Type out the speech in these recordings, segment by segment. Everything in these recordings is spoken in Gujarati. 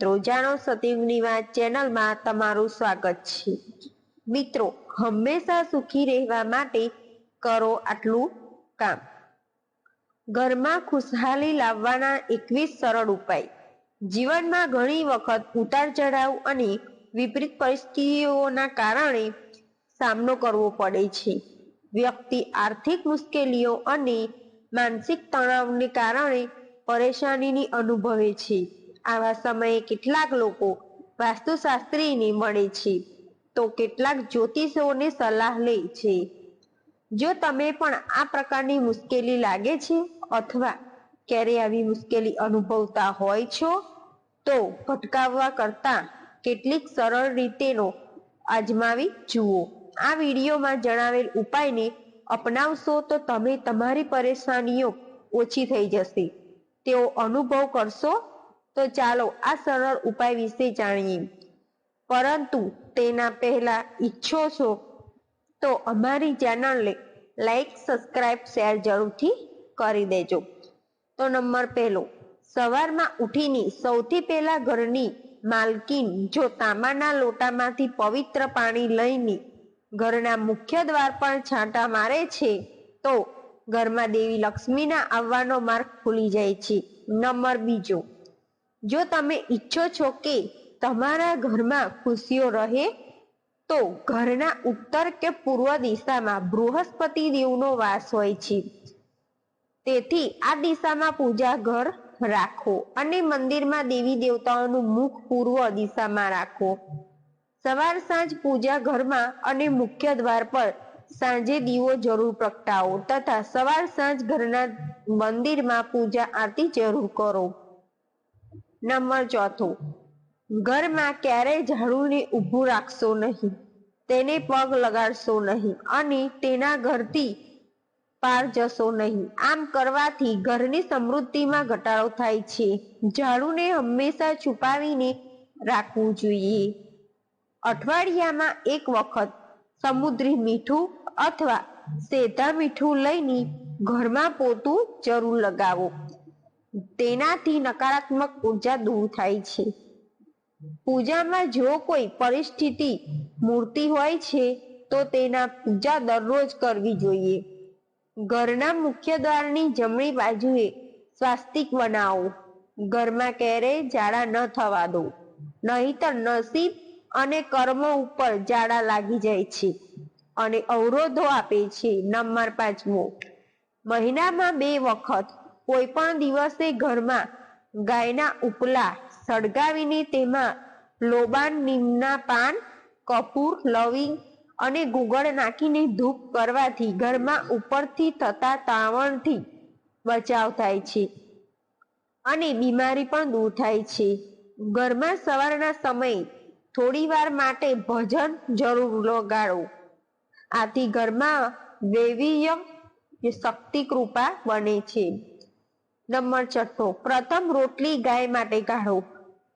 ત્રોજાનો સતયુગની વાત ચેનલમાં તમારું સ્વાગત છે. મિત્રો, હંમેશા સુખી રહેવા માટે કરો આટલું કામ. ઘરમાં ખુશહાલી લાવવાના એકવીસ સરળ ઉપાય. જીવનમાં ઘણી વખત ઉતાર ચઢાવ અને વિપરીત પરિસ્થિતિઓના કારણે સામનો કરવો પડે છે. વ્યક્તિ આર્થિક મુશ્કેલીઓ અને માનસિક તણાવને કારણે પરેશાનીની અનુભવે છે. આવા સમયે કેટલાક લોકો વાસ્તુશાસ્ત્રીને મળે છે. તો કેટલાક જ્યોતિષોને સલાહ લે છે. જો તમે પણ આ પ્રકારની મુશ્કેલી લાગે છે અથવા ક્યારે આવી મુશ્કેલી અનુભવતા હોય છો, તો ભટકાવવા કરતા કેટલીક સરળ રીતેનો અજમાવી જુઓ. આ વિડીયોમાં જણાવેલ ઉપાયને અપનાવશો તો તમે તમારી પરેશાનીઓ ઓછી થઈ જશે. તેઓ અનુભવ કરશો તો ચાલો આ સરળ ઉપાય વિશે જાણીએ. પરંતુ તેના પહેલા ઈચ્છો છો તો અમારી ચેનલને લાઈક, સબસ્ક્રાઇબ, શેર જરૂરથી કરી દેજો. તો નંબર પહેલો, સવારમાં ઉઠીને સૌથી પહેલા ઘરની માલકીન જો તાંબાના લોટામાંથી પવિત્ર પાણી લઈને ઘરના મુખ્ય દ્વાર પર છાંટા મારે છે, તો ઘરમાં દેવી લક્ષ્મીના આવવાનો માર્ગ ખુલી જાય છે. નંબર બીજો જો તમે ઈચ્છો છો કે તમારા ઘરમાં ખુશીઓ રહે, તો ઘરના ઉત્તર કે પૂર્વ દિશામાં બૃહસ્પતિ દેવનો વાસ હોય છે. તેથી આ દિશામાં પૂજા ઘર રાખો અને મંદિરમાં દેવી દેવતાઓનું મુખ પૂર્વ દિશામાં રાખો. સવાર સાંજ પૂજા ઘરમાં અને મુખ્ય દ્વાર પર સાંજે દીવો જરૂર પ્રગટાવો તથા સવાર સાંજ ઘરના મંદિરમાં પૂજા આરતી જરૂર કરો. નંબર ચોથો. ઘરમાં ક્યારેય ઝાડુને ઊભું રાખશો નહીં, તેને પગ લગાડશો નહીં અને તેના ઘરથી પાર જશો નહીં. આમ કરવાથી ઘરની સમૃદ્ધિમાં ઘટાડો થાય છે. ઝાડુને હંમેશા છુપાવીને રાખવું જોઈએ. અઠવાડિયામાં એક વખત સમુદ્રી મીઠું અથવા સેધા મીઠું લઈને ઘરમાં પોતું જરૂર લગાવો. તેનાથી નકારાત્મક ઊર્જા દૂર થાય છે. પૂજામાં જો કોઈ પરિસ્થિતિ મૂર્તિ હોય છે, તો તેના પૂજા દરરોજ કરવી જોઈએ. ઘરના મુખ્ય દ્વારની જમણી બાજુએ સ્વાસ્તિક બનાવો. ઘરમાં ક્યારેય જાડા ન થવા દો. નહીતર નસીબ અને કર્મ ઉપર જાડા લાગી જાય છે અને અવરોધો આપે છે. નંબર પાંચમો. મહિનામાં બે વખત કોઈ પણ દિવસે ઘરમાં ગાયના ઉપલા સળગાવીને તેમાં લોબાન, નીમના પાન, કપૂર, લવિંગ અને ગુગળ નાખીને ધૂપ કરવાથી ઘરમાં ઉપરથી થતા તાવણથી બચાવ થાય છે અને બીમારી પણ દૂર થાય છે. ઘરમાં સવારના સમયે થોડી વાર માટે ભજન જરૂર લગાડો. આથી ઘરમાં વૈવિધ્ય, શક્તિ, કૃપા બને છે. નંબર છઠ્ઠો પ્રથમ રોટલી ગાય માટે કાઢો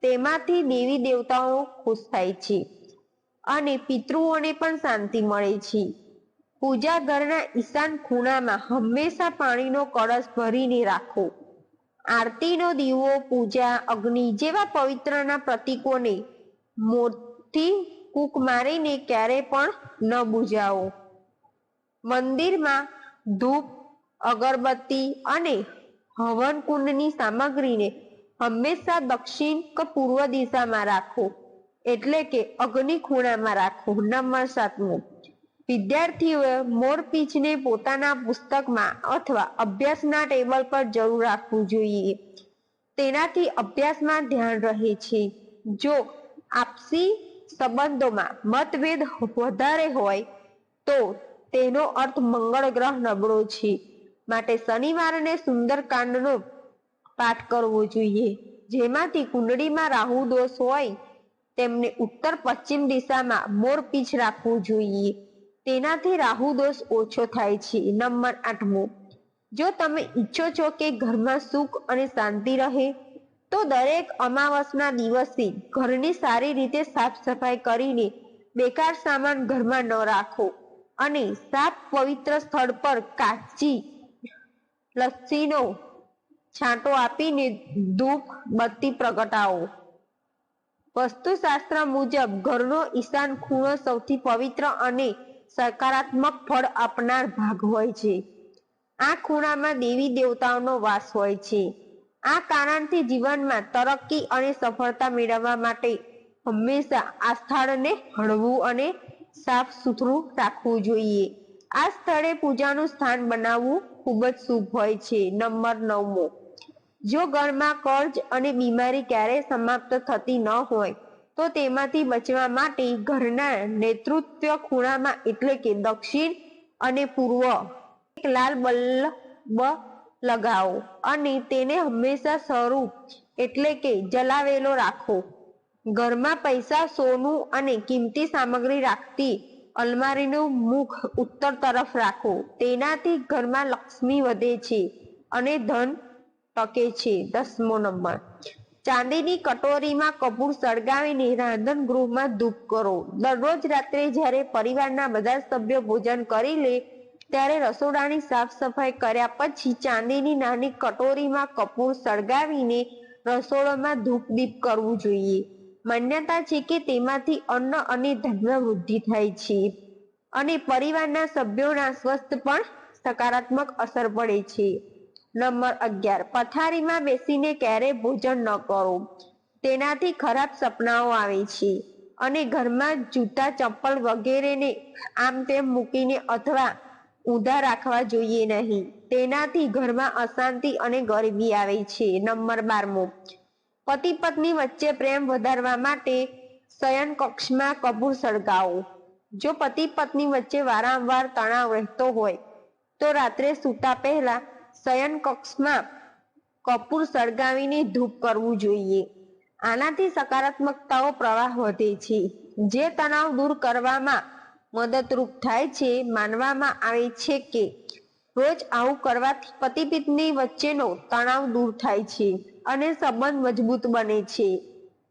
તેમાંથી દેવી દેવતાઓ ખુશ થાય છે અને પિતૃઓને પણ શાંતિ મળે છે. પૂજા ઘરના ઈશાન ખૂણામાં હંમેશા પાણીનો કળશ ભરીને રાખો. આરતીનો દીવો, પૂજા, અગ્નિ જેવા પવિત્રના પ્રતીકોને મોતથી કૂક મારીને ક્યારે પણ ન બુજાવો. મંદિરમાં ધૂપ, અગરબત્તી અને હવન કુંડની સામગ્રીને હંમેશા દક્ષિણ કે પૂર્વ દિશામાં રાખો. એટલે કે અગ્નિ ખૂણામાં રાખો. નંબર સાતમો. વિદ્યાર્થીઓએ મોરપીંછને પોતાના પુસ્તકમાં અથવા અભ્યાસના ટેબલ પર જરૂર રાખવું જોઈએ. તેનાથી અભ્યાસમાં ધ્યાન રહે છે. જો આપસી સંબંધોમાં મતભેદ વધારે હોય, તો તેનો અર્થ મંગળ ગ્રહ નબળો છે. માટે શનિવારને સુંદરકાંડનો પાઠ કરવો જોઈએ. જેમાંથી કુંડળીમાં રાહુ દોષ હોય, તેમને ઉત્તર પશ્ચિમ દિશામાં મોરપીંછ રાખવું જોઈએ. તેનાથી રાહુ દોષ ઓછો થાય છે. નંબર આઠમો. જો તમે ઈચ્છો છો કે ઘરમાં સુખ અને શાંતિ રહે, તો દરેક અમાવસના દિવસે ઘરની સારી રીતે સાફ સફાઈ કરીને બેકાર સામાન ઘરમાં ન રાખો અને સાફ પવિત્ર સ્થળ પર કાચી લસ્સીનો છાંટો આપીને ધૂપ બત્તી પ્રગટાવો. વસ્તુશાસ્ત્ર મુજબ ઘરનો ઈશાન ખૂણો સૌથી પવિત્ર અને સકારાત્મક ફળ આપનાર ભાગ હોય છે. આ ખૂણામાં દેવી દેવતાઓનો વાસ હોય છે. આ કારણથી જીવનમાં તરક્કી અને સફળતા મેળવવા માટે હંમેશા આ સ્થળને હળવું અને સાફ સુથરું રાખવું જોઈએ. આ સ્થળે પૂજાનું સ્થાન બનાવવું ખૂબ જ શુભ હોય છે. નંબર નવમો. જો ઘરમાં કર્જ અને બીમારી ક્યારેય સમાપ્ત થતી ન હોય, તો તેમાંથી બચવા માટે ઘરના નેતૃત્વ ખૂણામાં એટલે કે દક્ષિણ અને પૂર્વ એક લાલ બલ્બ લગાવો અને તેને હંમેશા સ્વરૂપ એટલે કે જલાવેલો રાખો. ઘરમાં પૈસા, સોનું અને કિંમતી સામગ્રી રાખતી અલમારીનું મુખ ઉત્તર તરફ રાખો. તેનાથી ઘરમાં લક્ષ્મી વધે છે અને ધન ટકે છે. દસમો નંબર. ચાંદીની કટોરીમાં કપૂર સળગાવીને રાંધણ ગૃહમાં ધૂપ કરો. દરરોજ રાત્રે જ્યારે પરિવારના બધા સભ્યો ભોજન કરી લે, ત્યારે રસોડાની સાફ સફાઈ કર્યા પછી ચાંદીની નાની કટોરીમાં કપૂર સળગાવીને રસોડામાં ધૂપ દીપ કરવું જોઈએ. માન્યતા છે કે તેમાંથી અન્ન અને ધનમાં વૃદ્ધિ થાય છે. અને પરિવારના સભ્યોના સ્વસ્થ પણ સકારાત્મક અસર પડે છે. નંબર અગિયાર. પથારીમાં બેસીને ક્યારે ભોજન ન કરો? તેનાથી ખરાબ સપનાઓ આવે છે. અને ઘરમાં જૂતા ચપ્પલ વગેરેને આમ તેમ મૂકીને અથવા ઊંધા રાખવા જોઈએ નહીં. તેનાથી ઘરમાં અશાંતિ અને ગરીબી આવે છે. નંબર બારમો. પતિ પત્ની વચ્ચે પ્રેમ વધારવા માટે શયન કક્ષમાં કપૂર સળગાવો. જો પતિ પત્ની વચ્ચે વારંવાર તણાવ રહેતો હોય, તો રાત્રે સૂતા પહેલા શયન કક્ષમાં કપૂર સળગાવીને ધૂપ કરવું જોઈએ. આનાથી સકારાત્મકતાઓ પ્રવાહ વધે છે. જે તણાવ દૂર કરવામાં મદદરૂપ થાય છે, માનવામાં આવે છે કે રોજ આવું કરવાથી પતિ પત્ની વચ્ચેનો તણાવ દૂર થાય છે. અને સંબંધ મજબૂત બને છે.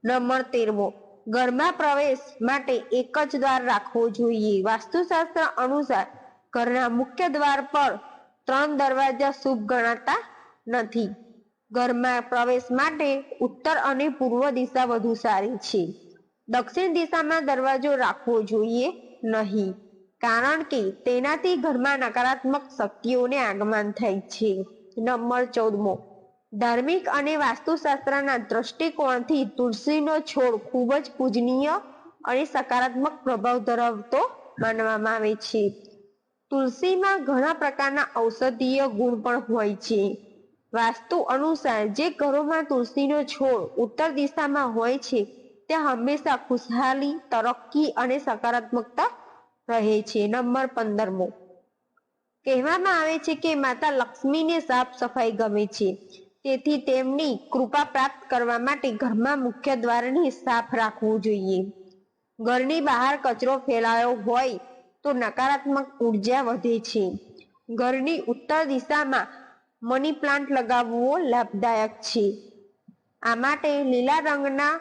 નંબર તેરમો, ઘરમાં પ્રવેશ માટે એક જ દ્વાર રાખવો જોઈએ. વાસ્તુશાસ્ત્ર અનુસાર ઘરના મુખ્ય દ્વાર પર ત્રણ દરવાજા શુભ ગણાતા નથી. ઘરમાં પ્રવેશ માટે ઉત્તર અને પૂર્વ દિશા વધુ સારી છે. દક્ષિણ દિશામાં દરવાજો રાખવો જોઈએ નહીં, કારણ કે તેનાથી ઘરમાં નકારાત્મક શક્તિઓને આગમન થાય છે. નંબર ચૌદમો ધાર્મિક અને વાસ્તુશાસ્ત્રના દ્રષ્ટિકોણથી તુલસીનો છોડ ખૂબ જ પૂજનીય અને સકારાત્મક પ્રભાવ ધરાવતો માનવામાં આવે છે. તુલસીમાં ઘણા પ્રકારના ઔષધીય ગુણ પણ હોય છે. વાસ્તુ અનુસાર જે ઘરોમાં તુલસીનો છોડ ઉત્તર દિશામાં હોય છે, ત્યાં હંમેશા ખુશહાલી, તરક્કી અને સકારાત્મકતા રહે છે. નંબર પંદરમો. કહેવામાં આવે છે કે માતા લક્ષ્મીને સાફ સફાઈ ગમે છે. તેથી તેમની કૃપા પ્રાપ્ત કરવા માટે ઘરમાં મુખ્ય દ્વારને સાફ રાખવું જોઈએ. ઘરની બહાર કચરો ફેલાયો હોય તો નકારાત્મક ઊર્જા વધે છે. ઘરની ઉત્તર દિશામાં મની પ્લાન્ટ લગાવવો લાભદાયક છે. આ માટે લીલા રંગના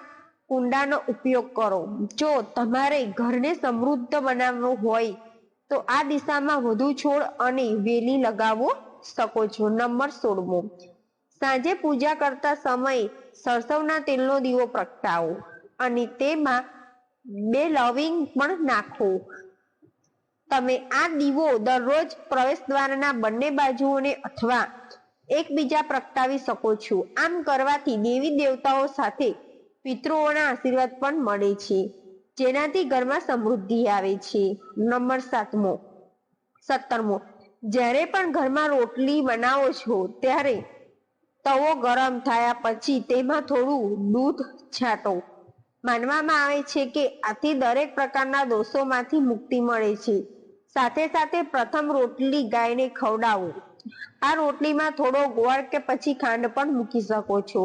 કુંડાનો ઉપયોગ કરો. જો તમારે ઘરને સમૃદ્ધ બનાવવું હોય તો આ દિશામાં વધુ છોડ અને વેલી લગાવો શકો છો. નંબર સોળમો સાંજે પૂજા કરતા સમયે સરસવના તેલનો દીવો પ્રગટાવો અને તેમાં બે લવિંગ પણ નાખો. તમે આ દીવો દરરોજ પ્રવેશ દ્વારના બંને બાજુઓને અથવા એકબીજા પ્રગટાવી શકો છો. આમ કરવાથી દેવી દેવતાઓ સાથે પિતૃઓના આશીર્વાદ પણ મળે છે, જેનાથી ઘરમાં સમૃદ્ધિ આવે છે. નંબર સાતમો, સત્તરમો, જ્યારે પણ ઘરમાં રોટલી બનાવો છો, ત્યારે તવો ગરમ થયા પછી તેમાં થોડું દૂધ છાંટો. માનવામાં આવે છે કે આથી દરેક પ્રકારના દોષોમાંથી મુક્તિ મળે છે. સાથે સાથે પ્રથમ રોટલી ગાયને ખવડાવો. આ રોટલીમાં થોડો ગોળ કે પછી ખાંડ પણ મૂકી શકો છો.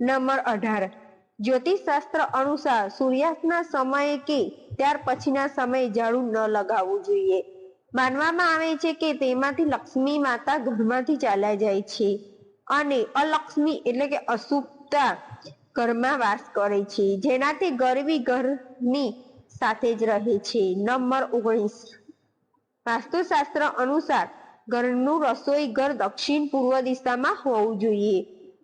નંબર અઢાર. જ્યોતિષશાસ્ત્ર અનુસાર સૂર્યાસ્તના સમયે કે ત્યાર પછીના સમયે ઝાડુ ન લગાવવું જોઈએ. માનવામાં આવે છે કે તેમાંથી લક્ષ્મી માતા ઘરમાંથી ચાલ્યા જાય છે. અને અલક્ષ્મી એટલે કે અશુભતા ઘરમાં વાસ કરે છે. જેનાથી ગરવી ઘરની સાથે જ રહે છે. નંબર ઓગણીસ. વાસ્તુશાસ્ત્ર અનુસાર ઘરનું રસોઈ ઘર દક્ષિણ પૂર્વ દિશામાં હોવું જોઈએ.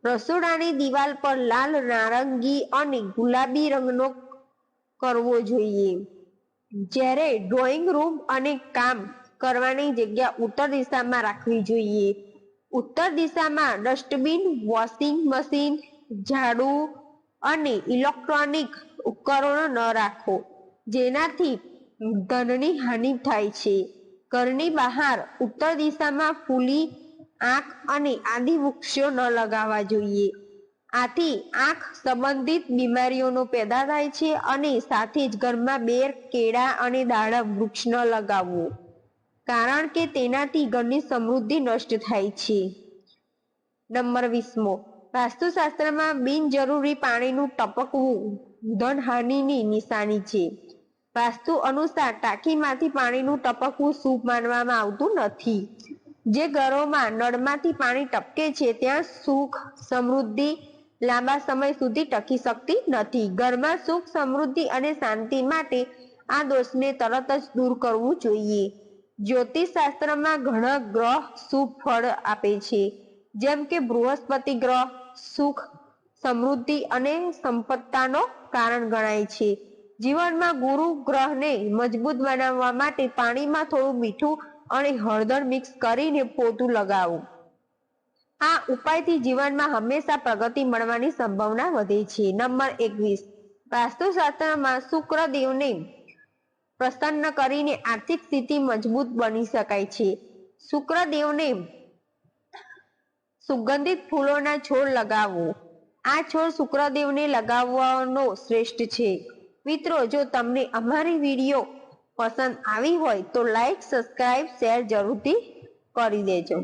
રસોડાની દિવાલ પર લાલ, નારંગી અને ગુલાબી રંગનો કરવો જોઈએ. જ્યારે ડ્રોઈંગ રૂમ અને કામ કરવાની જગ્યા ઉત્તર દિશામાં રાખવી જોઈએ. ઉત્તર દિશામાં ડસ્ટબિન, વોશિંગ મશીન, ઝાડુ અને ઇલેક્ટ્રોનિક ઉપકરણો ન રાખો, જેનાથી ધનની હાનિ થાય છે. ઘરની બહાર ઉત્તર દિશામાં ફૂલી આંખ અને આદિ વૃક્ષો ન લગાવવા જોઈએ. આથી આંખ સંબંધિત બીમારીઓનો પેદા થાય છે અને સાથે જ ઘરમાં બેર, કેળા અને દાડા વૃક્ષ ન લગાવવું. કારણ કે તેનાથી ઘરની સમૃદ્ધિ નષ્ટ થાય છે. નંબર વીસમો. વાસ્તુશાસ્ત્રમાં બિનજરૂરી પાણીનું ટપકવું ધનહાનિની નિશાની છે. વાસ્તુ અનુસાર ટાંકીમાંથી પાણીનું ટપકવું શુભ માનવામાં આવતું નથી. જે ઘરોમાં નળમાંથી પાણી ટપકે છે, ત્યાં સુખ, સમૃદ્ધિ લાંબા સમય સુધી ટકી શકતી નથી. ઘરમાં સુખ, સમૃદ્ધિ અને શાંતિ માટે આ દોષને તરત જ દૂર કરવું જોઈએ. જ્યોતિષ શાસ્ત્રમાં ઘણા ગ્રહ શુભ ફળ આપે છે. જેમ કે બૃહસ્પતિ ગ્રહ સુખ, સમૃદ્ધિ અને સંપત્તાનો કારણ ગણાય છે. જીવનમાં ગુરુ ગ્રહને મજબૂત બનાવવા માટે પાણીમાં થોડું મીઠું અને હળદર મિક્સ કરીને પોતું લગાવવું આ ઉપાયથી જીવનમાં હંમેશા પ્રગતિ મળવાની સંભાવના વધે છે. નંબર એકવીસ. વાસ્તુશાસ્ત્રમાં શુક્રદેવને પ્રસન્ન કરીને આર્થિક સ્થિતિ મજબૂત બની શકાય છે. શુક્રદેવને સુગંધિત ફૂલોના છોડ લગાવવો આ છોડ શુક્રદેવને લગાવવાનો શ્રેષ્ઠ છે. મિત્રો, જો તમને અમારી વીડિયો પસંદ આવી હોય તો લાઈક સબસ્ક્રાઈબ શેર જરૂરથી કરી દેજો.